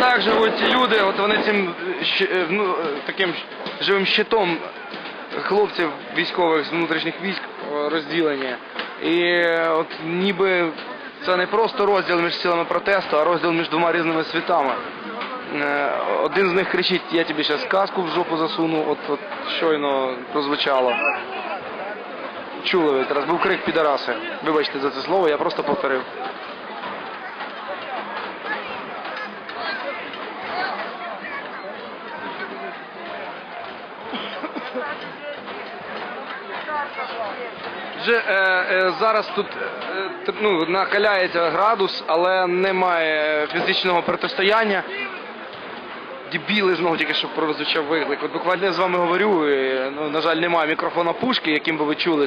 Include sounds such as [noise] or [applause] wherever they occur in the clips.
так живуть ці люди, от вони цим е, е, ну, е, таким живим щитом хлопців військових з внутрішніх військ розділення. І от ніби це не просто розділ між силами протесту, а розділ між двома різними світами. Один з них кричить, я тобі зараз каску в жопу засуну, от, от щойно прозвучало. Чули зараз, був крик підараси. Вибачте за це слово, я просто повторив. Вже е, е, зараз тут е, ну, накаляється градус, але немає фізичного протистояння. Дебіли знову тільки що прозвучав виклик. От буквально я з вами говорю, і, ну, на жаль, немає мікрофона пушки, яким би ви чули.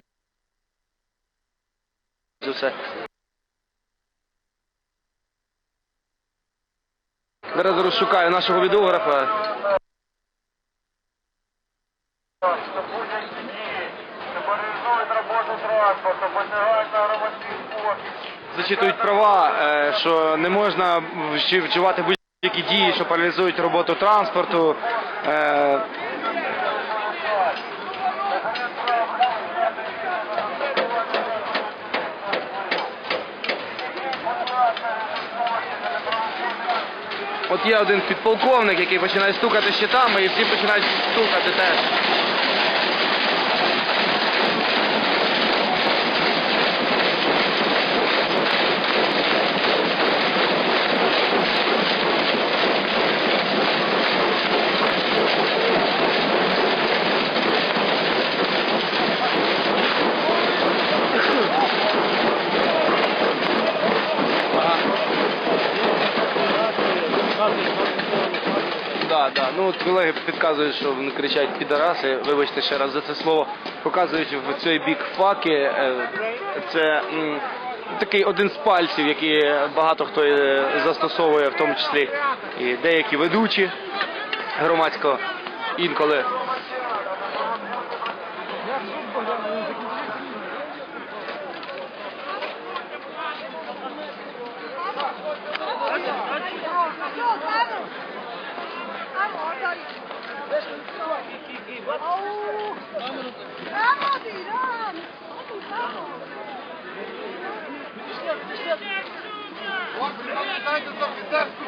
Зараз зараз шукаю нашого відеографа. Паралізують роботу транспорту, посягають на громадський спокій. зачитують права, е, що не можна вж- вживати будь-які дії, що паралізують роботу транспорту. Е, От є один підполковник, який починає стукати щитами, і всі починають стукати теж. Да, да. Ну от колеги підказують, що вони кричать підараси. Вибачте ще раз за це слово. Показують в цей бік факи. Е, Це такий один з пальців, який багато хто е, застосовує, в тому числі і деякі ведучі громадського інколи.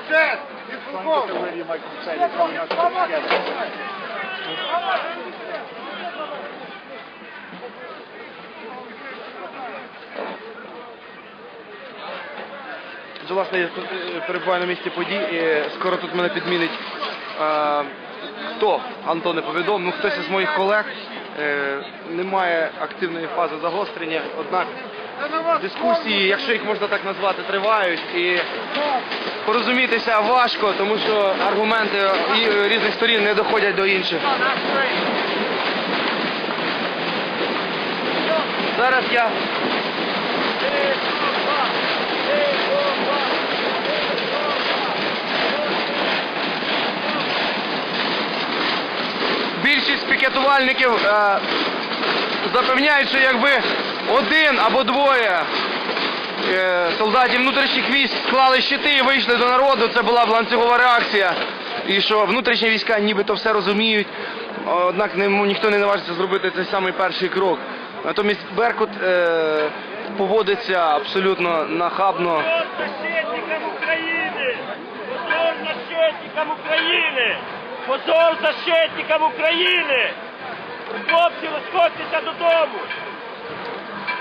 Честь і полковник. Власне, я е, перебуваю на місці подій, і скоро тут мене підмінить е, хто, Антон не повідомив, ну хтось із моїх колег. Е, немає активної фази загострення, однак дискусії, якщо їх можна так назвати, тривають і порозумітися важко, тому що аргументи і різних сторін не доходять до інших. Зараз я пікетувальників е, запевняють, що якби один або двоє е, солдатів внутрішніх військ склали щити і вийшли до народу, це була б ланцюгова реакція. І що внутрішні війська нібито все розуміють, однак ніхто не наважиться зробити цей самий перший крок. Натомість Беркут е, поводиться абсолютно нахабно. защитникам України! Позор защитникам України! Позор защитникам України! Хлопці, розходьтеся додому!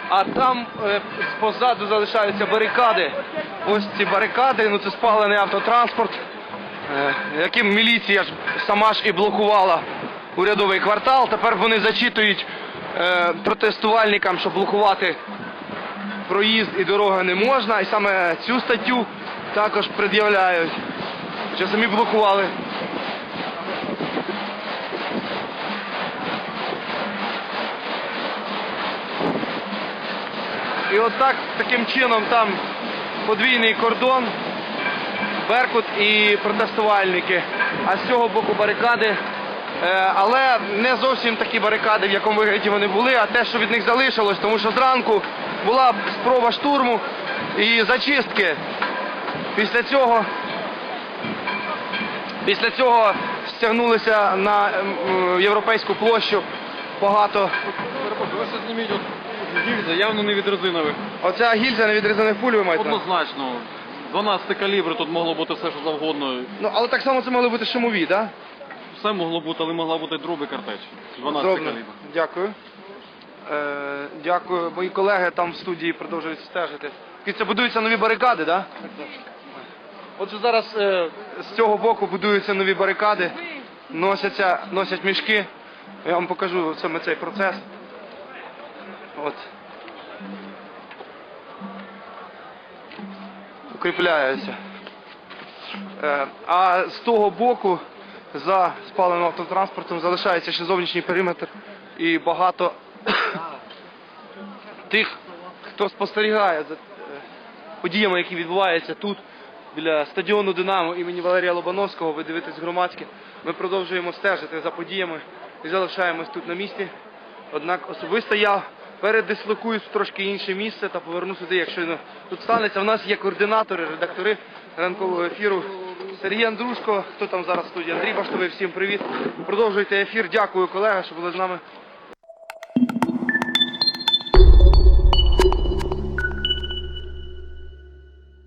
А там е, позаду залишаються барикади. Ось ці барикади, ну це спалений автотранспорт, е, яким міліція ж сама ж і блокувала урядовий квартал. Тепер вони зачитують е, протестувальникам, що блокувати проїзд і дорога не можна. І саме цю статтю також пред'являють. Що самі блокували. І от так, таким чином там подвійний кордон, Беркут і протестувальники. А з цього боку барикади. Е, але не зовсім такі барикади, в якому вигляді вони були, а те, що від них залишилось, тому що зранку була спроба штурму і зачистки. Після цього Після цього стягнулися на ем, європейську площу багато. Зніміть гільза, явно не від резинових. Оця гільза не відрізаних пуль ви маєте? на увазі? Однозначно. 12 калібр, тут могло бути все, що завгодно. Ну, але так само це могли бути шумові, так? Все могло бути, але могла бути друга картеч. 12 Зроблено. калібр. Дякую. Е, дякую. Мої колеги там в студії продовжують стежити. Це будуються нові барикади, так? Отже, зараз е, з цього боку будуються нові барикади, носяться, носять мішки. Я вам покажу саме цей процес. От. Укріпляються. Е, А з того боку за спаленим автотранспортом залишається ще зовнішній периметр і багато [coughs] тих, хто спостерігає за е, подіями, які відбуваються тут, біля стадіону Динамо імені Валерія Лобановського. Ви дивитесь громадське. Ми продовжуємо стежити за подіями і залишаємось тут на місці. Однак особисто я передислокуюсь в трошки інше місце та поверну сюди, якщо ну, тут станеться. У нас є координатори, редактори ранкового ефіру. Сергій Андрушко, хто там зараз в студії? Андрій Баштовий, всім привіт. Продовжуйте ефір. Дякую, колеги, що були з нами.